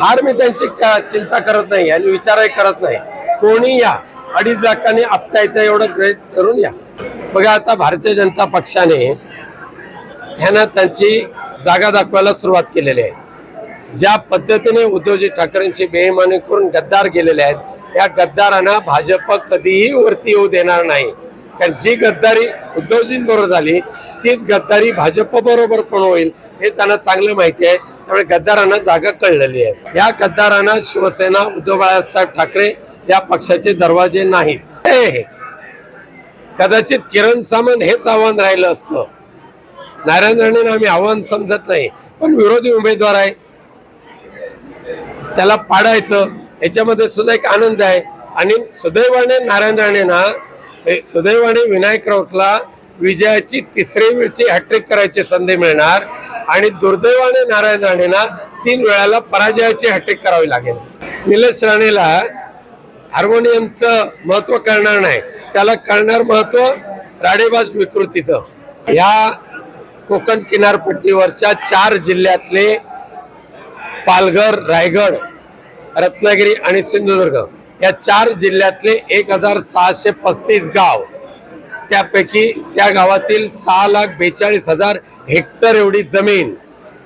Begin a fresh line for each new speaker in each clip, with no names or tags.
फार मी त्यांची का- चिंता करत नाही आणि विचारही करत नाही. कोणी या? अडीच लाखाने आपटायचं एवढं ग्रहित करून या. बघा आता भारतीय जनता पक्षाने ह्यांना त्यांची जागा दाखवायला सुरुवात केलेली आहे. ज्या पद्धतीने उद्धवजी ठाकरेंची बेईमानी करून गद्दार गेलेले आहेत या गद्दारांना भाजप कधीही वरती येऊ देणार नाही. कारण जी गद्दारी उद्धवजींबरोबर झाली तीच गद्दारी भाजप बरोबर पण होईल हे त्यांना चांगलं माहिती आहे. त्यामुळे गद्दारांना जागा कळलेली आहे. या गद्दारांना शिवसेना उद्धव बाळासाहेब ठाकरे या पक्षाचे दरवाजे नाहीत. हे. कदाचित किरण सामंत हेच आव्हान राहिलं असतं. नारायण राणेंना आम्ही आव्हान समजत नाही पण विरोधी उमेदवार आहे. त्याला पाडायचं याच्यामध्ये सुद्धा एक आनंद आहे. आणि सुदैवाने नारायण राणेंना सुदैवाने विनायक राऊतला विजयाची तिसरी वेळची हॅट्रिक करायची संधी मिळणार आणि दुर्दैवाने नारायण राणेंना तीन वेळाला पराजयाची हॅट्रिक करावी लागेल. निलेश राणेला हार्मोनियमचं महत्त्व कळणार नाही. त्याला कळणार महत्त्व राडेबाज विकृतीचं. या कोकण किनारपट्टीवरच्या चार जिल्ह्यातले पालघर रायगड रत्नागिरी आणि सिंधुदुर्ग या चार जिल्ह्यातले एक हजार सहाशे पस्तीस गाव. त्यापैकी त्या गावातील सहा लाख बेचाळीस हजार हेक्टर एवढी जमीन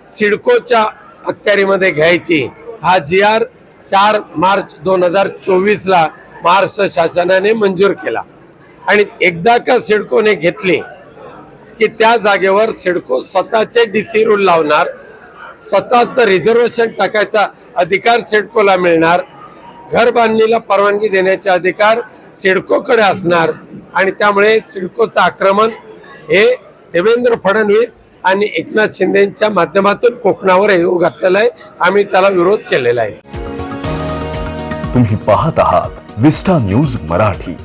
सिडकोच्या अखत्यारीमध्ये घ्यायची. हा जी आर चार मार्च दोन हजार चोवीसला महाराष्ट्र शासनाने मंजूर केला. आणि एकदा का सिडकोने घेतली की त्या जागेवर सिडको स्वतःचे डी सी रूल लावणार स्वतःचं रिझर्वेशन टाकायचा अधिकार सिडकोला मिळणार घर बांधणीला परवानगी देण्याचे अधिकार सिडकोकडे असणार आणि त्यामुळे सिडकोचं आक्रमण हे देवेंद्र फडणवीस आणि एकनाथ शिंदेच्या माध्यमातून कोकणावर येऊ घातलेला आहे. आम्ही त्याला विरोध केलेला आहे.
तुम्ही पाहत आहात विस्टा न्यूज मराठी.